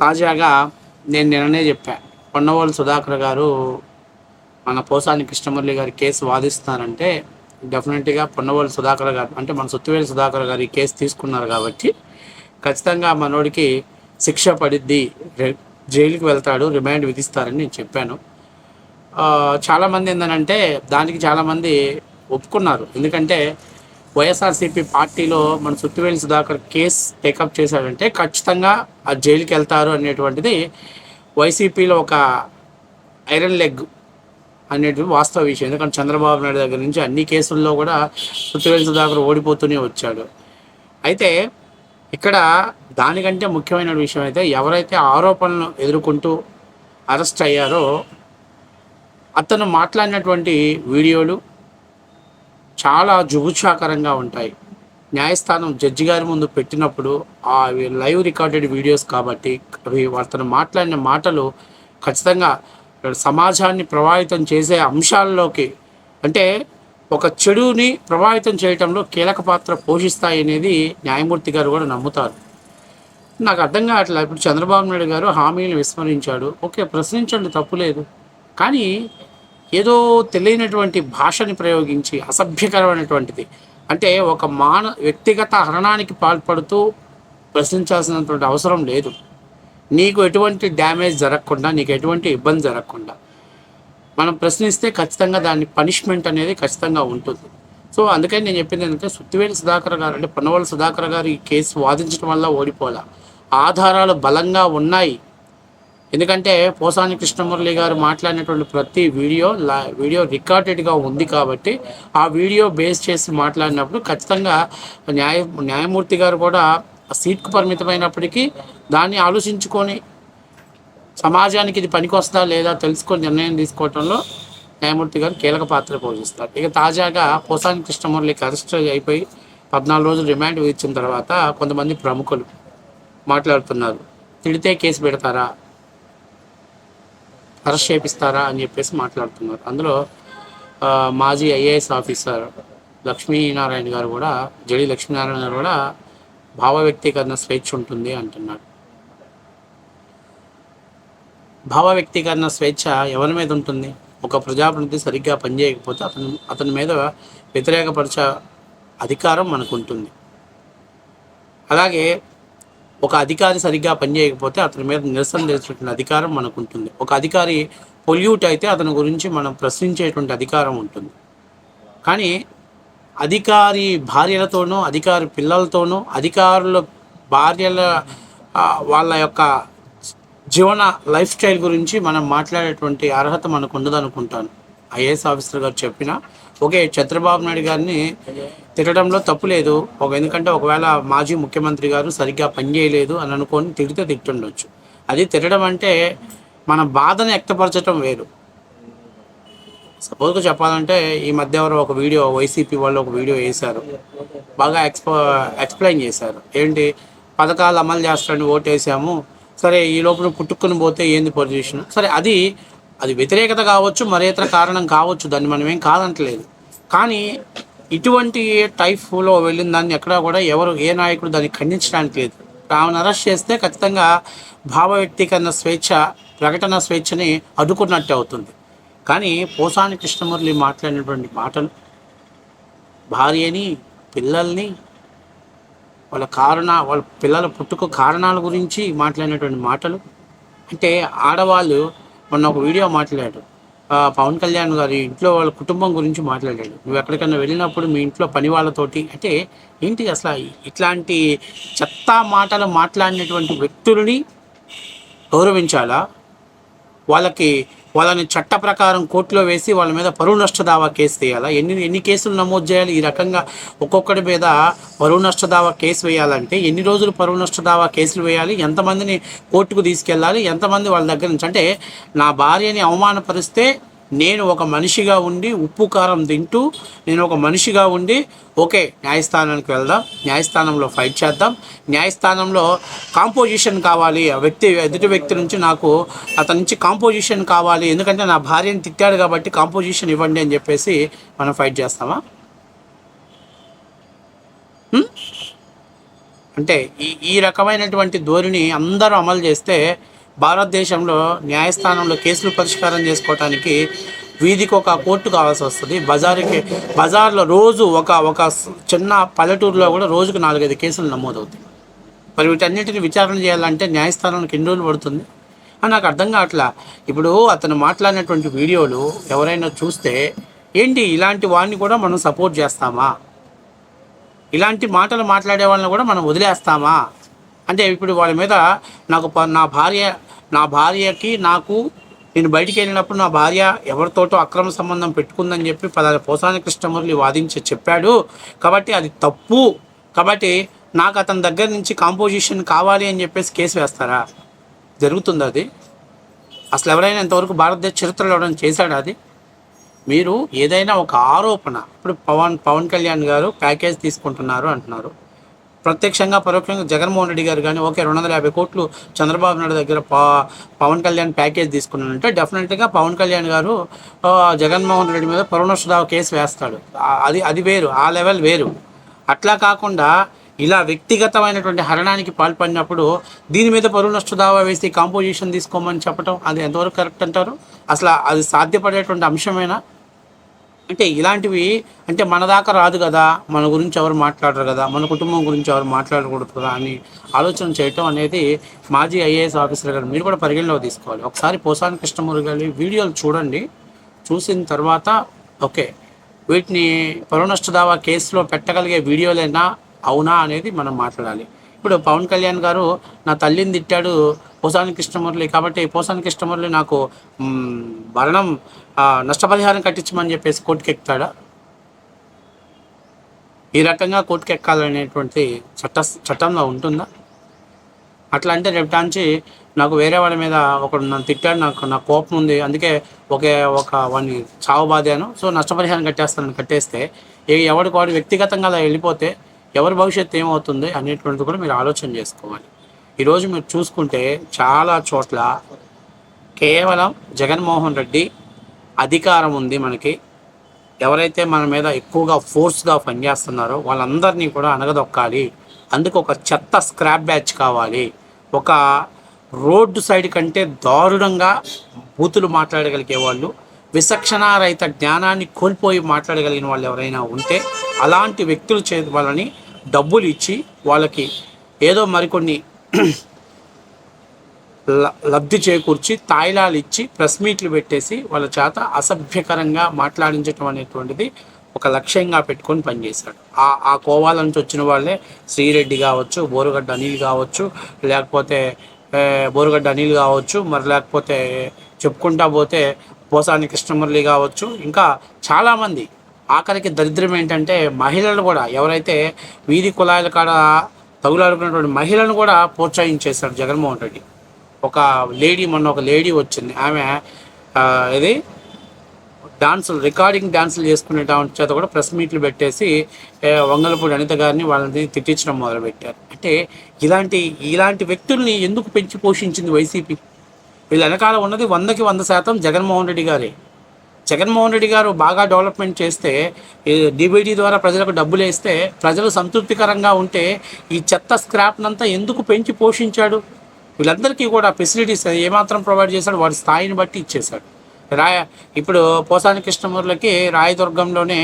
తాజాగా నేను నిన్ననే చెప్పా. పొన్నవోలు సుధాకర్ గారు మన పోసాని కృష్ణమురళి గారి కేసు వాదిస్తున్నారంటే డెఫినెట్గా పొన్నవోలు సుధాకర్ గారు అంటే మన సుత్తివేలి సుధాకర్ గారు ఈ కేసు తీసుకున్నారు కాబట్టి ఖచ్చితంగా మనోడికి శిక్ష పడిద్ది జైలుకి వెళ్తాడు రిమాండ్ విధిస్తారని నేను చెప్పాను. చాలామంది ఏంటంటే దానికి చాలామంది ఒప్పుకున్నారు. ఎందుకంటే వైఎస్ఆర్సీపీ పార్టీలో మన సుత్తివేలి సుధాకర్ కేసు టేకప్ చేశాడంటే ఖచ్చితంగా ఆ జైలుకి వెళ్తారు అనేటువంటిది వైసీపీలో ఒక ఐరన్ లెగ్ అనేది వాస్తవ విషయం. ఎందుకంటే చంద్రబాబు నాయుడు దగ్గర నుంచి అన్ని కేసుల్లో కూడా సుత్తివేలి సుధాకర్ ఓడిపోతూనే వచ్చాడు. అయితే ఇక్కడ దానికంటే ముఖ్యమైన విషయం అయితే ఎవరైతే ఆరోపణలు ఎదుర్కొంటూ అరెస్ట్ అయ్యారో అతను మాట్లాడినటువంటి వీడియోలు చాలా జుగుచాకరంగా ఉంటాయి. న్యాయస్థానం జడ్జి గారి ముందు పెట్టినప్పుడు ఆ లైవ్ రికార్డెడ్ వీడియోస్ కాబట్టి అవి అతను మాట్లాడిన మాటలు ఖచ్చితంగా సమాజాన్ని ప్రభావితం చేసే అంశాల్లోకి అంటే ఒక చెడుని ప్రభావితం చేయటంలో కీలక పాత్ర పోషిస్తాయి అనేది న్యాయమూర్తి గారు కూడా నమ్ముతారు. నాకు అర్థం కావట్లేదు. ఇప్పుడు చంద్రబాబు నాయుడు గారు హామీలు విస్మరించాడు. ఓకే ప్రశ్నించండి తప్పులేదు కానీ ఏదో తెలియనటువంటి భాషని ప్రయోగించి అసభ్యకరమైనటువంటిది. అంటే ఒక మాన వ్యక్తిగత హరణానికి పాల్పడుతూ ప్రశ్నించాల్సినటువంటి అవసరం లేదు. నీకు ఎటువంటి డ్యామేజ్ జరగకుండా నీకు ఎటువంటి ఇబ్బంది జరగకుండా. మనం ప్రశ్నిస్తే ఖచ్చితంగా దాని పనిష్మెంట్ అనేది ఖచ్చితంగా ఉంటుంది. సో అందుకని నేను చెప్పింది ఏంటంటే సుత్తివేలి సుధాకర్ గారు అంటే పొన్నవల్లి సుధాకర్ గారు ఈ కేసు వాదించడం వల్ల ఓడిపోలే ఆధారాలు బలంగా ఉన్నాయి. ఎందుకంటే పోసాని కృష్ణమురళి గారు మాట్లాడినటువంటి ప్రతి వీడియో లా వీడియో రికార్డెడ్గా ఉంది కాబట్టి ఆ వీడియో బేస్ చేసి మాట్లాడినప్పుడు ఖచ్చితంగా న్యాయ న్యాయమూర్తి గారు కూడా సీట్కు పరిమితమైనప్పటికీ దాన్ని ఆలోచించుకొని సమాజానికి ఇది పనికొస్తా లేదా తెలుసుకొని నిర్ణయం తీసుకోవడంలో న్యాయమూర్తి గారు కీలక పాత్ర పోషిస్తారు. ఇక తాజాగా పోసాని కృష్ణమురళికి అరెస్ట్ అయిపోయి పద్నాలుగు రోజులు రిమాండ్ విధించిన తర్వాత కొంతమంది ప్రముఖులు మాట్లాడుతున్నారు. తిడితే కేసు పెడతారా? అరెస్ట్ చేపిస్తారా అని చెప్పేసి మాట్లాడుతున్నారు. అందులో మాజీ ఐఏఎస్ ఆఫీసర్ లక్ష్మీనారాయణ గారు కూడా జడి లక్ష్మీనారాయణ గారు కూడా భావ వ్యక్తీకరణ స్వేచ్ఛ ఉంటుంది అంటున్నాడు భావ వ్యక్తీకరణ స్వేచ్ఛ ఎవరి మీద ఉంటుంది? ఒక ప్రజాప్రతినిధి సరిగ్గా పనిచేయకపోతే అతను అతని మీద వ్యతిరేకపరిచే అధికారం మనకు ఉంటుంది. అలాగే ఒక అధికారి సరిగ్గా పనిచేయకపోతే అతని మీద నిరసన తెలిసినటువంటి అధికారం మనకు ఉంటుంది ఒక అధికారి పొల్యూట్ అయితే అతని గురించి మనం ప్రశ్నించేటువంటి అధికారం ఉంటుంది. కానీ అధికారి భార్యలతోనూ అధికారి పిల్లలతోనూ అధికారుల భార్యల వాళ్ళ యొక్క జీవన లైఫ్ స్టైల్ గురించి మనం మాట్లాడేటువంటి అర్హత మనకు ఉండదనుకుంటాను ఐఏఎస్ ఆఫీసర్ గారు చెప్పిన ఓకే చంద్రబాబు నాయుడు గారిని తిట్టడంలో తప్పు లేదు. ఒక ఎందుకంటే ఒకవేళ మాజీ ముఖ్యమంత్రి గారు సరిగ్గా పనిచేయలేదు అని అనుకొని తిడితే తిట్టుండొచ్చు. అది తిట్టడం అంటే మన బాధను వ్యక్తపరచడం వేరు. సపోజ్గా చెప్పాలంటే ఈ మధ్య ఎవరో ఒక వీడియో వైసీపీ వాళ్ళు ఒక వీడియో వేశారు. బాగా ఎక్స్పో ఎక్స్ప్లెయిన్ చేశారు. ఏంటి? పథకాలు అమలు చేస్తారని ఓటేసాము. సరే ఈ లోపల పుట్టుకుని పోతే ఏంది పొజిషన్ సరే అది అది వ్యతిరేకత కావచ్చు మరే ఇతర కారణం కావచ్చు దాన్ని మనం ఏం కాదంటలేదు. కానీ ఇటువంటి టైఫ్లో వెళ్ళిన దాన్ని ఎక్కడా కూడా ఎవరు ఏ నాయకుడు దాన్ని ఖండించడానికి లేదు. ఆమెను అరెస్ట్ చేస్తే ఖచ్చితంగా భావ వ్యక్తీకరణ స్వేచ్ఛ ప్రకటన స్వేచ్ఛని అడ్డుకున్నట్టే అవుతుంది. కానీ పోసాని కృష్ణమురళి మాట్లాడినటువంటి మాటలు భార్యని పిల్లల్ని వాళ్ళ కారణ వాళ్ళ పిల్లల పుట్టుకు కారణాల గురించి మాట్లాడినటువంటి మాటలు అంటే ఆడవాళ్ళు మొన్న ఒక వీడియో మాట్లాడాడు. పవన్ కళ్యాణ్ గారి ఇంట్లో వాళ్ళ కుటుంబం గురించి మాట్లాడాడు. నువ్వు ఎక్కడికైనా వెళ్ళినప్పుడు మీ ఇంట్లో పని వాళ్ళతోటి అంటే ఏంటి అసలు ఇట్లాంటి చెత్త మాటలు మాట్లాడినటువంటి వ్యక్తులని గౌరవించాలా? వాళ్ళకి వాళ్ళని చట్ట ప్రకారం కోర్టులో వేసి వాళ్ళ మీద పరువు నష్ట దావా కేసు తీయాలా ఎన్ని ఎన్ని కేసులు నమోదు చేయాలి? ఈ రకంగా ఒక్కొక్కటి మీద పరువు నష్ట దావా కేసు వేయాలంటే ఎన్ని రోజులు పరువు నష్ట దావా కేసులు వేయాలి? ఎంతమందిని కోర్టుకు తీసుకెళ్ళాలి? ఎంతమంది వాళ్ళ దగ్గర నుంచి? అంటే నా భార్యని అవమానపరిస్తే నేను ఒక మనిషిగా ఉండి ఉప్పు కారం తింటూ నేను ఒక మనిషిగా ఉండి ఓకే న్యాయస్థానానికి వెళ్దాం న్యాయస్థానంలో ఫైట్ చేద్దాం. న్యాయస్థానంలో కాంపోజిషన్ కావాలి. ఆ వ్యక్తి ఎదుటి వ్యక్తి నుంచి నాకు అతని నుంచి కాంపోజిషన్ కావాలి. ఎందుకంటే నా భార్యని తిట్టాడు కాబట్టి కాంపోజిషన్ ఇవ్వండి అని చెప్పేసి మనం ఫైట్ చేస్తామా? అంటే ఈ ఈ రకమైనటువంటి ధోరణి అందరూ అమలు చేస్తే భారతదేశంలో న్యాయస్థానంలో కేసులు పరిష్కారం చేసుకోవటానికి వీధికి ఒక కోర్టు కావాల్సి వస్తుంది. బజారుకి బజార్లో రోజు ఒక ఒక చిన్న పల్లెటూరులో కూడా రోజుకు నాలుగైదు కేసులు నమోదవుతాయి. మరి వీటన్నిటిని విచారణ చేయాలంటే న్యాయస్థానానికి ఎన్ని రోజులు పడుతుంది? అని నాకు అర్థం కావట్లా. ఇప్పుడు అతను మాట్లాడినటువంటి వీడియోలు ఎవరైనా చూస్తే ఏంటి ఇలాంటి వాడిని కూడా మనం సపోర్ట్ చేస్తామా? ఇలాంటి మాటలు మాట్లాడే వాళ్ళని కూడా మనం వదిలేస్తామా? అంటే ఇప్పుడు వాళ్ళ మీద నాకు ప- నా భార్య నా భార్యకి నాకు నేను బయటికి వెళ్ళినప్పుడు నా భార్య ఎవరితోటో అక్రమ సంబంధం పెట్టుకుందని చెప్పి పలానా పోసాని కృష్ణమురళి వాదించి చెప్పాడు. కాబట్టి అది తప్పు. కాబట్టి నాకు అతని దగ్గర నుంచి కాంపోజిషన్ కావాలి అని చెప్పేసి కేసు వేస్తారా? జరుగుతుంది అది? అసలు ఎవరైనా ఇంతవరకు భారతదేశ చరిత్రలో ఎవరైనా చేశాడు అది? మీరు ఏదైనా ఒక ఆరోపణ ఇప్పుడు పవన్ పవన్ కళ్యాణ్ గారు ప్యాకేజ్ తీసుకుంటున్నారు అంటున్నారు. ప్రత్యక్షంగా పరోక్షంగా జగన్మోహన్ రెడ్డి గారు కానీ ఓకే రెండు వందల యాభై కోట్లు చంద్రబాబు నాయుడు దగ్గర పవన్ కళ్యాణ్ ప్యాకేజ్ తీసుకున్నానంటే డెఫినెట్గా పవన్ కళ్యాణ్ గారు జగన్మోహన్ రెడ్డి మీద పరుణశ్రదావ కేసు వేస్తాడు. అది అది వేరు ఆ లెవెల్ వేరు. అట్లా కాకుండా ఇలా వ్యక్తిగతమైనటువంటి హరణానికి పాల్పడినప్పుడు దీని మీద పరువు నష్ట దావా వేసి కాంపోజిషన్ తీసుకోమని చెప్పడం అది ఎంతవరకు కరెక్ట్ అంటారు? అసలు అది సాధ్యపడేటువంటి అంశమేనా? అంటే ఇలాంటివి అంటే మన దాకా రాదు కదా. మన గురించి ఎవరు మాట్లాడరు కదా. మన కుటుంబం గురించి ఎవరు మాట్లాడకూడదు కదా అని ఆలోచన చేయటం అనేది మాజీ ఐఏఎస్ ఆఫీసర్ గారు మీరు కూడా పరిగణలో తీసుకోవాలి. ఒకసారి పోసాని కృష్ణమూరి గారి వీడియోలు చూడండి. చూసిన తర్వాత ఓకే. వీటిని పరునష్ట దావా కేసులో పెట్టగలిగే వీడియోలైనా? అవునా అనేది మనం మాట్లాడాలి. ఇప్పుడు పవన్ కళ్యాణ్ గారు నా తల్లిని తిట్టాడు పోసాని కృష్ణమురళి కాబట్టి పోసాని కృష్ణమురళి నాకు మరణం నష్టపరిహారం కట్టించమని చెప్పేసి కోర్టుకి ఎక్కుతాడా ఈ రకంగా కోర్టుకి ఎక్కాలనేటువంటి చట్ట చట్టంలో ఉంటుందా? అట్లా అంటే రేపటాంచి నాకు వేరే వాళ్ళ మీద ఒకడు నన్ను తిట్టాడు నాకు నా కోపం ఉంది అందుకే ఒకే ఒక వాడిని చావు బాధాను సో నష్టపరిహారం కట్టేస్తాను కట్టేస్తే ఏ ఎవరికి వాడు వ్యక్తిగతంగా అలా వెళ్ళిపోతే ఎవరి భవిష్యత్తు ఏమవుతుంది అనేటువంటిది కూడా మీరు ఆలోచన చేసుకోవాలి. ఈరోజు మీరు చూసుకుంటే చాలా చోట్ల కేవలం జగన్మోహన్ రెడ్డి అధికారం ఉంది మనకి. ఎవరైతే మన మీద ఎక్కువగా ఫోర్స్గా పనిచేస్తున్నారో వాళ్ళందరినీ కూడా అనగదొక్కాలి. అందుకు ఒక చెత్త స్క్రాప్ బ్యాచ్ కావాలి. ఒక రోడ్డు సైడ్ కంటే దారుణంగా బూతులు మాట్లాడగలిగే వాళ్ళు విచక్షణారహిత జ్ఞానాన్ని కోల్పోయి మాట్లాడగలిగిన వాళ్ళు ఎవరైనా ఉంటే అలాంటి వ్యక్తులు చే వాళ్ళని డబ్బులు ఇచ్చి వాళ్ళకి ఏదో మరికొన్ని లబ్ధి చేకూర్చి తాయిలాలు ఇచ్చి ప్రెస్ మీట్లు పెట్టేసి వాళ్ళ చేత అసభ్యకరంగా మాట్లాడించడం అనేటువంటిది ఒక లక్ష్యంగా పెట్టుకొని పనిచేశాడు. ఆ ఆ కోవాల నుంచి వచ్చిన వాళ్ళే శ్రీరెడ్డి కావచ్చు బోరుగడ్డ అనిల్ కావచ్చు లేకపోతే బోరుగడ్డ అనిల్ కావచ్చు మరి లేకపోతే చెప్పుకుంటా పోతే పోసాని కృష్ణమురళి కావచ్చు ఇంకా చాలామంది. ఆఖరికి దరిద్రం ఏంటంటే మహిళలు కూడా ఎవరైతే వీధి కులాయిల కాడ తగులాడుకున్నటువంటి మహిళలను కూడా ప్రోత్సహించేశాడు జగన్మోహన్ రెడ్డి. ఒక లేడీ మొన్న ఒక లేడీ వచ్చింది. ఆమె ఇది డాన్సులు రికార్డింగ్ డాన్సులు చేసుకునే చేత కూడా ప్రెస్ మీట్లు పెట్టేసి వంగలపూడి అనిత గారిని వాళ్ళని తిట్టించడం మొదలుపెట్టారు. అంటే ఇలాంటి ఇలాంటి వ్యక్తుల్ని ఎందుకు పెంచి పోషించింది వైసీపీ? వీళ్ళ వెనకాల ఉన్నది వందకి వంద శాతం జగన్మోహన్ రెడ్డి గారే. జగన్మోహన్ రెడ్డి గారు బాగా డెవలప్మెంట్ చేస్తే డిబిటీ ద్వారా ప్రజలకు డబ్బులు వేస్తే ప్రజలు సంతృప్తికరంగా ఉంటే ఈ చెత్త స్క్రాప్నంతా ఎందుకు పెంచి పోషించాడు? వీళ్ళందరికీ కూడా ఫెసిలిటీస్ ఏమాత్రం ప్రొవైడ్ చేశాడు వాడి స్థాయిని బట్టి ఇచ్చేశాడు. రాయ ఇప్పుడు పోసాని కృష్ణమూర్లకి రాయదుర్గంలోనే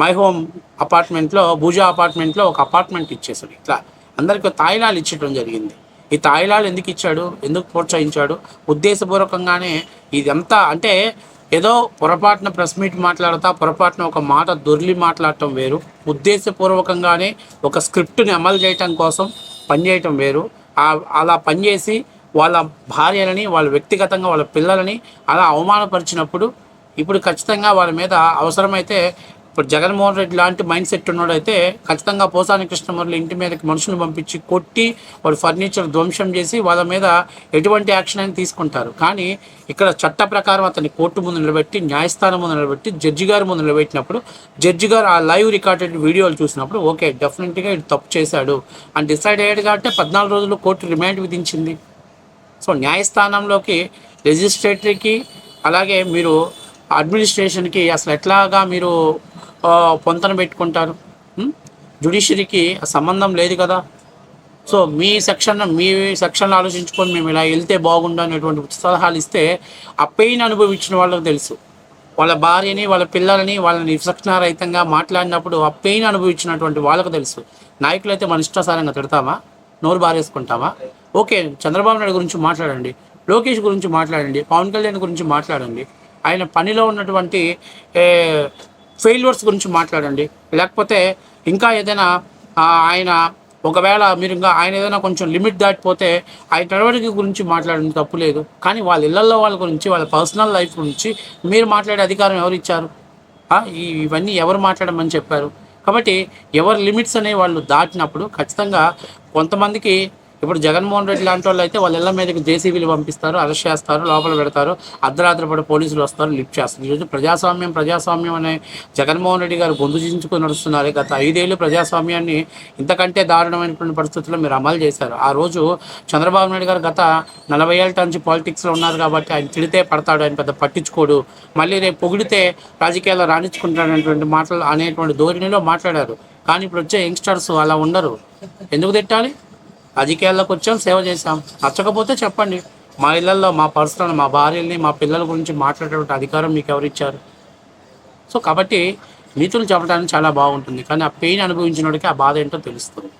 మై హోమ్ అపార్ట్మెంట్లో భూజా అపార్ట్మెంట్లో ఒక అపార్ట్మెంట్ ఇచ్చేశాడు. ఇట్లా అందరికీ తాయిలాలు ఇచ్చడం జరిగింది. ఈ తాయిలాలు ఎందుకు ఇచ్చాడు? ఎందుకు ప్రోత్సహించాడు? ఉద్దేశపూర్వకంగానే ఇదంతా అంటే ఏదో పొరపాటున ప్రెస్ మీట్ మాట్లాడతా పొరపాటున ఒక మాట దొర్లి మాట్లాడటం వేరు. ఉద్దేశపూర్వకంగానే ఒక స్క్రిప్ట్ని అమలు చేయటం కోసం పనిచేయటం వేరు. అలా పనిచేసి వాళ్ళ భార్యలని వాళ్ళ వ్యక్తిగతంగా వాళ్ళ పిల్లలని అలా అవమానపరిచినప్పుడు ఇప్పుడు ఖచ్చితంగా వాళ్ళ మీద అవసరమైతే ఇప్పుడు జగన్మోహన్ రెడ్డి లాంటి మైండ్ సెట్ ఉన్నోడైతే ఖచ్చితంగా పోసాని కృష్ణమూర్లు ఇంటి మీదకి మనుషులు పంపించి కొట్టి వాడు ఫర్నిచర్ ధ్వంసం చేసి వాళ్ళ మీద ఎటువంటి యాక్షన్ అయినా తీసుకుంటారు. కానీ ఇక్కడ చట్ట ప్రకారం అతన్ని కోర్టు ముందు నిలబెట్టి న్యాయస్థానం ముందు నిలబెట్టి జడ్జి గారి ముందు నిలబెట్టినప్పుడు జడ్జి గారు ఆ లైవ్ రికార్డెడ్ వీడియోలు చూసినప్పుడు ఓకే డెఫినెట్గా ఇది తప్పు చేశాడు. అని డిసైడ్ అయ్యాడు కాబట్టి పద్నాలుగు రోజులు కోర్టు రిమాండ్ విధించింది. సో న్యాయస్థానంలోకి లెజిస్లేటరీకి అలాగే మీరు అడ్మినిస్ట్రేషన్కి అసలు ఎట్లాగా మీరు పొంతన పెట్టుకుంటారు. జుడిషియరీకి సంబంధం లేదు కదా. సో మీ సెక్షన్ మీ సెక్షన్లో ఆలోచించుకొని మేము ఇలా వెళ్తే బాగుండు అనేటువంటి సలహాలు ఇస్తే ఆ పెయిన్ అనుభవించిన వాళ్ళకి తెలుసు. వాళ్ళ భార్యని వాళ్ళ పిల్లలని వాళ్ళని విచక్షణారహితంగా మాట్లాడినప్పుడు ఆ పెయిన్ అనుభవించినటువంటి వాళ్ళకు తెలుసు. నాయకులు అయితే మన ఇష్టాసారంగా తిడతామా? నోరు బారేసుకుంటామా? ఓకే చంద్రబాబు నాయుడు గురించి మాట్లాడండి. లోకేష్ గురించి మాట్లాడండి. పవన్ కళ్యాణ్ గురించి మాట్లాడండి. ఆయన పనిలో ఉన్నటువంటి ఫెయిల్యూర్స్ గురించి మాట్లాడండి. లేకపోతే ఇంకా ఏదైనా ఆయన ఒకవేళ మీరు ఇంకా ఆయన ఏదైనా కొంచెం లిమిట్ దాటిపోతే ఆయన నడవడిక గురించి మాట్లాడడం తప్పు లేదు. కానీ వాళ్ళ ఇళ్ళలో వాళ్ళ గురించి వాళ్ళ పర్సనల్ లైఫ్ గురించి మీరు మాట్లాడే అధికారం ఎవరు ఇచ్చారు? ఇవన్నీ ఎవరు మాట్లాడమని చెప్పారు? కాబట్టి ఎవరి లిమిట్స్ అనేవి వాళ్ళు దాటినప్పుడు ఖచ్చితంగా కొంతమందికి ఇప్పుడు జగన్మోహన్ రెడ్డి లాంటి వాళ్ళు అయితే వాళ్ళ ఇళ్ళ మీదకి జేసీబీలు పంపిస్తారు అరెస్ట్ చేస్తారు లోపల పెడతారు అర్ధరాత్రి పడి పోలీసులు వస్తారు లిఫ్ట్ చేస్తారు. ఈరోజు ప్రజాస్వామ్యం ప్రజాస్వామ్యం అనే జగన్మోహన్ రెడ్డి గారు గొంతు చించుకొని నడుస్తున్నారు. గత ఐదేళ్ళు ప్రజాస్వామ్యాన్ని ఇంతకంటే దారుణమైనటువంటి పరిస్థితుల్లో మీరు అమలు చేశారు. ఆ రోజు చంద్రబాబు నాయుడు గారు గత నలభై ఏళ్ళ నుంచి పాలిటిక్స్లో ఉన్నారు కాబట్టి ఆయన తిడితే పడతాడు ఆయన పెద్ద పట్టించుకోడు. మళ్ళీ రేపు పొగిడితే రాజకీయాల్లో రాణించుకుంటాడనేటువంటి మాటలు అనేటువంటి ధోరణిలో మాట్లాడారు. కానీ ఇప్పుడు వచ్చే యంగ్స్టర్స్ అలా ఉండరు. ఎందుకు తిట్టాలి? రాజకీయాల్లోకి వచ్చాం సేవ చేశాం. నచ్చకపోతే చెప్పండి. మా ఇళ్ళలో మా పర్సనల్ మా భార్యల్ని మా పిల్లల గురించి మాట్లాడేటువంటి అధికారం మీకు ఎవరు ఇచ్చారు? సో కాబట్టి నీతులు చెప్పడానికి చాలా బాగుంటుంది. కానీ ఆ పెయిన్ అనుభవించినోడికి ఆ బాధ ఏంటో తెలుస్తుంది.